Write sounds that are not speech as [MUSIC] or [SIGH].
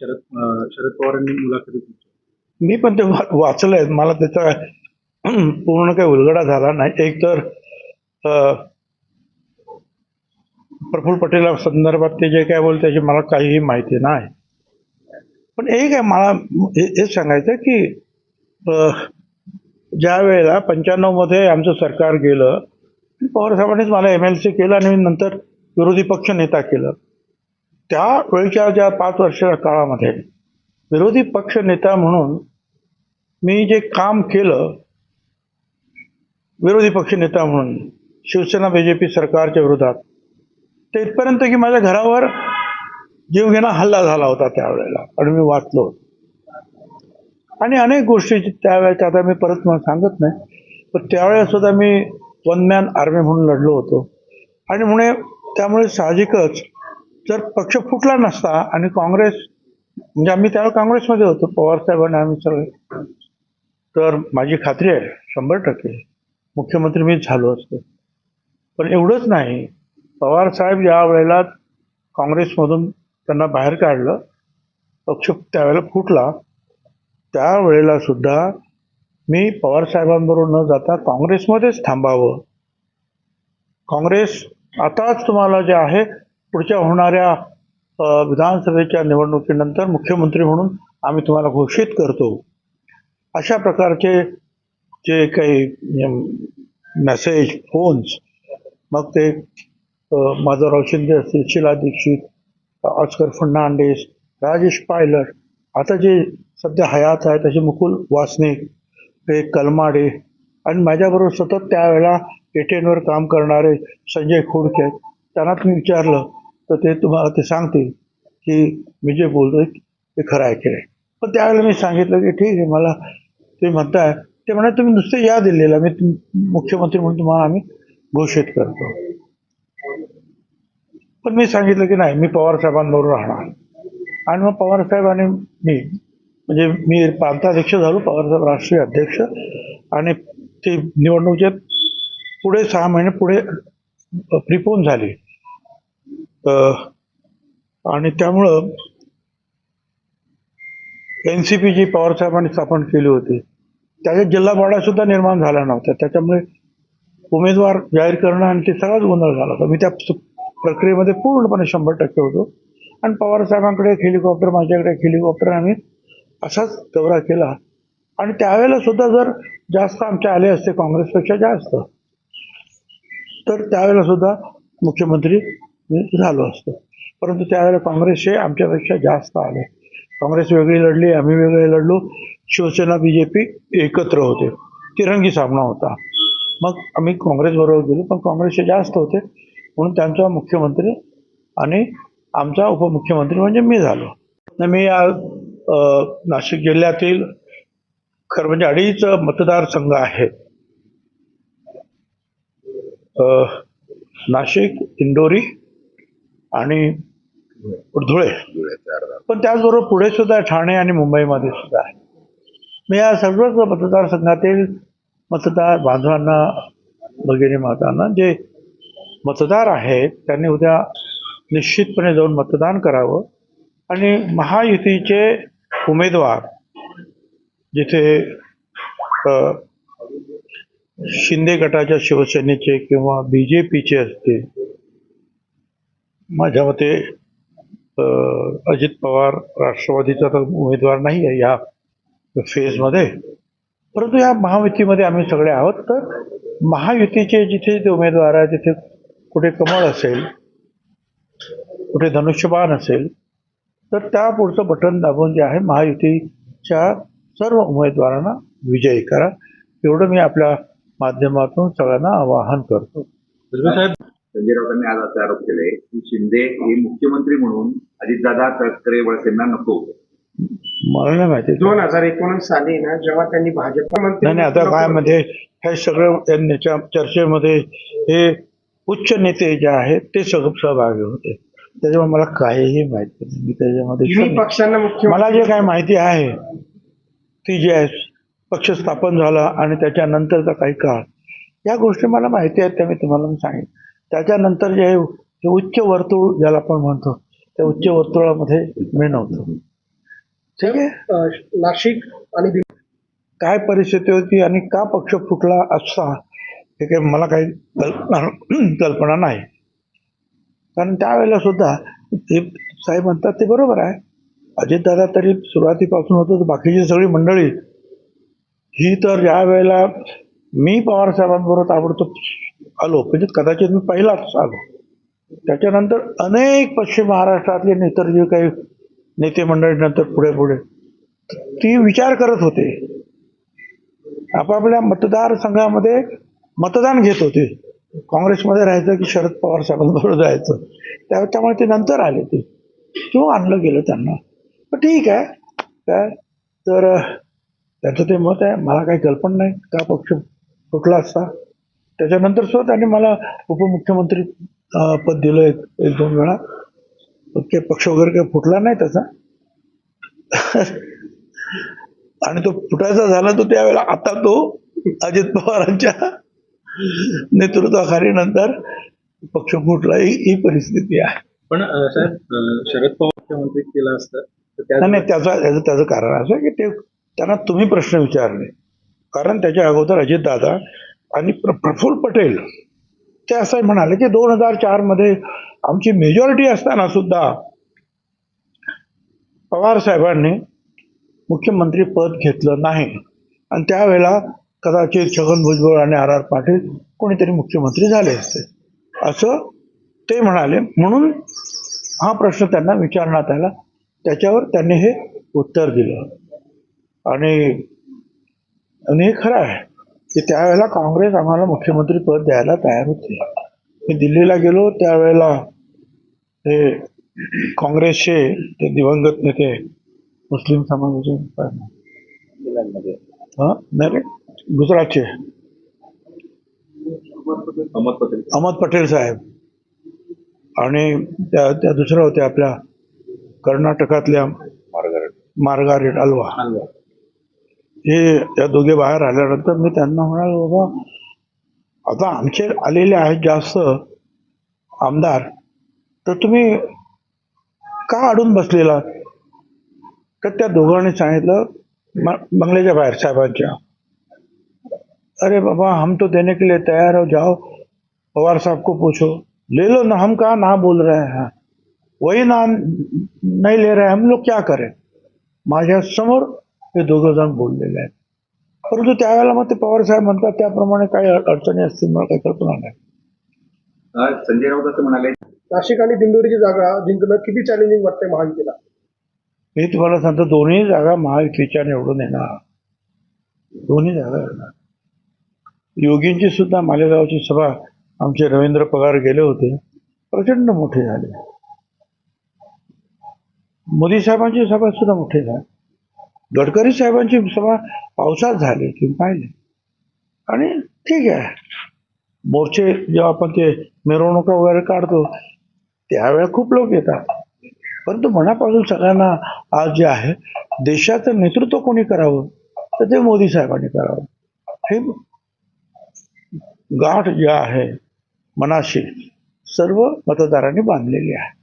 शरद शरद पवारांनी मुलाखतीत मी पण ते वा- वाचलंय. मला त्याचा [CLEARS THROAT] पूर्ण काही उलगडा झाला नाही. एक तर प्रफुल्ल पटेला संदर्भात ते जे काय बोलते त्याची मला काहीही माहिती नाही. पण एक आहे मला हे सांगायचं की ज्या वेळेला पंच्याण्णवमध्ये आमचं सरकार गेलं पवार साहेबांनीच मला एम एल सी केलं आणि नंतर विरोधी पक्ष नेता केलं. त्या वेळच्या ज्या पाच वर्षाच्या काळामध्ये विरोधी पक्ष नेता म्हणून मी जे काम केलं विरोधी पक्ष नेता म्हणून शिवसेना बी जे पी सरकारच्या विरोधात ते इथपर्यंत की माझ्या घरावर जीवघेणा हल्ला झाला होता त्यावेळेला आणि मी वाचलो आणि अनेक गोष्टी त्यावेळेच्या आता मी परत मला सांगत नाही पण त्यावेळेस सुद्धा मी वन मॅन आर्मी म्हणून लढलो होतो. आणि म्हणे त्यामुळे साहजिकच जर पक्ष फुटला नसता आणि काँग्रेस म्हणजे आम्ही त्यावेळेला काँग्रेसमध्ये होतो पवार साहेबांनी आम्ही सगळे. तर माझी खात्री आहे शंभर टक्के मुख्यमंत्री मीच झालो असतो. पण एवढंच नाही पवार साहेब ज्या वेळेला काँग्रेसमधून त्यांना बाहेर काढलं पक्ष त्यावेळेला फुटला. त्यावेळेला सुद्धा मी पवार साहेबांबरोबर न जाता काँग्रेसमध्येच थांबावं. काँग्रेस आताच तुम्हाला जे आहे पुढच्या होणाऱ्या विधानसभेच्या निवडणुकीनंतर मुख्यमंत्री म्हणून आम्ही तुम्हाला घोषित करतो. अशा प्रकारचे जे काही मेसेज फोन्स मग ते माधवराव शिंदे असतील शिला दीक्षित ऑस्कर फर्नांडिस राजेश पायलट आता जे सध्या हयात आहेत असे मुकुल वासनिक हे कलमाडे आणि माझ्याबरोबर सतत त्यावेळेला एटेनवर काम करणारे संजय खोडके आहेत त्यांना तुम्ही विचारलं तर ते तुम्हाला ते सांगतील की मी जे बोलतोय ते खरं आहे की नाही. पण त्यावेळेला मी सांगितलं की ठीक आहे मला ते म्हणताय. ते म्हणा तुम्ही नुसते या दिल्लीला मी मुख्यमंत्री म्हणून तुम्हाला आम्ही घोषित करतो. पण मी सांगितलं की नाही मी पवार साहेबांबरोबर राहणार. आणि मग पवार साहेब आणि मी म्हणजे मी प्रांताध्यक्ष झालो पवारसाहेब राष्ट्रीय अध्यक्ष. आणि ते निवडणुकीत पुढे सहा महिने पुढे प्रिपोन झाली. आणि त्यामुळं एन सी पी जी पवार साहेबांनी स्थापन केली होती. त्याच्यात जिल्हा बाडा सुद्धा निर्माण झाला नव्हता त्याच्यामुळे उमेदवार जाहीर करणं आणि ते सगळाच गोंधळ झाला होता. मी त्या प्रक्रियेमध्ये पूर्णपणे शंभर टक्के होतो. आणि पवार साहेबांकडे एक हेलिकॉप्टर माझ्याकडे एक हेलिकॉप्टर आम्ही असाच दौरा केला. आणि त्यावेळेला सुद्धा जर जास्त आमचे आले असते काँग्रेसपेक्षा जास्त तर त्यावेळेला सुद्धा मुख्यमंत्री झालो असतो. परंतु त्यावेळेला काँग्रेसचे आमच्यापेक्षा जास्त आले. काँग्रेस वेगळी लढली आम्ही वेगळे लढलो. शिवसेना बी जे पी एकत्र होते. तिरंगी सामना होता. मग आम्ही काँग्रेसबरोबर गेलो पण काँग्रेसचे जास्त होते. म्हणून त्यांचा मुख्यमंत्री आणि आमचा उपमुख्यमंत्री म्हणजे मी झालो. न मी या नाशिक जिल्ह्यातील खरं म्हणजे अडीच मतदारसंघ आहेत. नाशिक इंदोरी आणि धुळे. पण त्याचबरोबर पुढे सुद्धा ठाणे आणि मुंबईमध्ये सुद्धा आहे. मी या सर्वच मतदारसंघातील मतदार बांधवांना भगिनी मातांना जे मतदार आहेत त्यांनी उद्या निश्चितपणे जाऊन मतदान करावं. आणि महायुतीचे उमेदवार जिथे शिंदे गटाच्या शिवसेनेचे किंवा बी जे पीचे असतील माझ्या मते अजित पवार राष्ट्रवादीचा तर उमेदवार नाही आहे या फेजमध्ये. परंतु या महायुतीमध्ये आम्ही सगळे आहोत. तर महायुतीचे जिथे जे उमेदवार आहे तिथे कुठे कमळ असेल कुठे धनुष्यबाण असेल तर त्या पुढचं बटन दाबून जे आहे महायुतीच्या सर्व उमेदवारांना विजयी करा. एवढं मी आपल्या माध्यमातून सगळ्यांना आवाहन करतो. साहेब संजय राऊतांनी आज असे आरोप केले की शिंदे हे मुख्यमंत्री म्हणून अजितदादा तटकरे वळसेंना नको होते. मला नाही माहिती. दोन हजार एकोणीस साली ना जेव्हा त्यांनी भाजप नाही नाही आता काय म्हणजे हे सगळं त्यांच्या चर्चेमध्ये हे उच्च नेते जे आहेत ते सगळं सहभागी होते. त्याच्यामुळे मला काहीही माहिती नाही. मी त्याच्यामध्ये तिन्ही. पक्षांना मुख्यमंत्री मला जे काय माहिती आहे ती जी आहे पक्ष स्थापन झाला आणि त्याच्यानंतरचा काही काळ या गोष्टी मला माहिती आहेत त्या मी तुम्हाला सांगेन. त्याच्यानंतर जे हे उच्च वर्तुळ ज्याला आपण म्हणतो त्या उच्च वर्तुळामध्ये मी नव्हतो ठीक आहे? नाशिक आणि काय परिस्थिती होती आणि का पक्ष फुटला असता हे काही मला काही कल्पना कल्पना नाही. कारण त्यावेळेला सुद्धा ते साहेब म्हणतात ते बरोबर आहे. अजितदादा तरी सुरुवातीपासून होतं तर बाकीची सगळी मंडळी. ही तर ज्या वेळेला मी पवार साहेबांबरोबर ताबडतोब आलो. म्हणजे कदाचित मी पहिलाच आलो. त्याच्यानंतर अनेक पश्चिम महाराष्ट्रातले नेतर जे काही नेते मंडळी नंतर पुढे पुढे. ती विचार करत होते. आपापल्या मतदारसंघामध्ये मतदान घेत होते. काँग्रेसमध्ये राहायचं की शरद पवार साहेबांबरोबर जायचं. त्या त्यामुळे ते नंतर आले ते. किंवा आणलं गेलं त्यांना. पण ठीक आहे. काय? तर त्याचं ते मत आहे. मला काही कल्पना नाही. का पक्ष फुटला असता? त्याच्यानंतर सुद्धा त्यांनी मला उपमुख्यमंत्री पद दिलं एक एक दोन वेळा. ते पक्ष वगैरे काही फुटला नाही त्याचा. आणि तो फुटायचा झाला तो त्यावेळेला आता तो अजित पवारांच्या नेतृत्वाखाली नंतर पक्ष फुटला. ही ही परिस्थिती आहे. पण साहेब शरद पवार मुख्यमंत्री केलं असतं नाही त्याचा त्याचं त्याचं कारण असं की ते त्यांना तुम्ही प्रश्न विचारले. कारण त्याच्या अगोदर अजितदादा आणि प्र प्रफुल्ल पटेल ते असं म्हणाले की दोन हजार चारमध्ये आमची मेजॉरिटी असताना सुद्धा पवार साहेबांनी मुख्यमंत्री पद घेतलं नाही. आणि त्यावेळेला कदाचित छगन भुजबळ आणि आर आर पाटील कोणीतरी मुख्यमंत्री झाले असते. असं ते म्हणाले. म्हणून हा प्रश्न त्यांना विचारण्यात आला. त्याच्यावर त्यांनी हे उत्तर दिलं. आणि आणि हे खरं आहे. की त्यावेळेला काँग्रेस आम्हाला मुख्यमंत्री पद द्यायला तयार होती. मी दिल्लीला गेलो त्यावेळेला ते काँग्रेसचे ते दिवंगत नेते मुस्लिम समाजाचे? हं? नाही रे गुजरातचे. अहमद पटेल. अहमद पटेल साहेब. आणि त्या त्या दुसऱ्या होत्या आपल्या कर्नाटकातल्या मार्गारेट अल्वा. अलवा. हे त्या दोघे बाहेर आल्यानंतर मी त्यांना म्हणालो बाबा आता आमचे आलेले आहेत जास्त आमदार तर तुम्ही का अडून बसलेला? तर त्या दोघांनी सांगितलं बंगल्याच्या बाहेर साहेबांच्या. अरे बाबा हम तो देने के लिए तैयार हो जाओ. पवार साहब को पूछो ले लो ना हम कहा ना बोल रहे हैं? वही ना नहीं ले रहे हम लोग क्या करें? माझ्यासमोर हे दोघं जण बोललेले आहेत. परंतु त्यावेळेला मग ते पवार साहेब म्हणतात त्याप्रमाणे काही अडचणी असतील मला काही कल्पना नाही. संजय राऊत असं म्हणाले. नाशिक आणि दिंडोरीची जागा जिंकणं किती चॅलेंजिंग वाटतंय महायुतीला? मी तुम्हाला सांगतो दोन्ही जागा महायुतीच्या निवडून येणार दोन्ही जागा येणार योगींची सुद्धा मालेगावची सभा आमचे रवींद्र पगार गेले होते प्रचंड मोठे झाले. मोदी साहेबांची सभा सुद्धा मोठी झाली. गडकरी साहेबांची सभा पावसात झाली तुम्ही पाहिले. आणि ठीक आहे. मोर्चे जेव्हा आपण ते मिरवणुका वगैरे काढतो त्यावेळेला खूप लोक येतात. परंतु मनापासून सगळ्यांना आज जे आहे देशाचं नेतृत्व कोणी करावं तर ते मोदी साहेबांनी करावं. हे गाठ जे आहे मनाशी सर्व मतदारांनी बांधलेली आहे.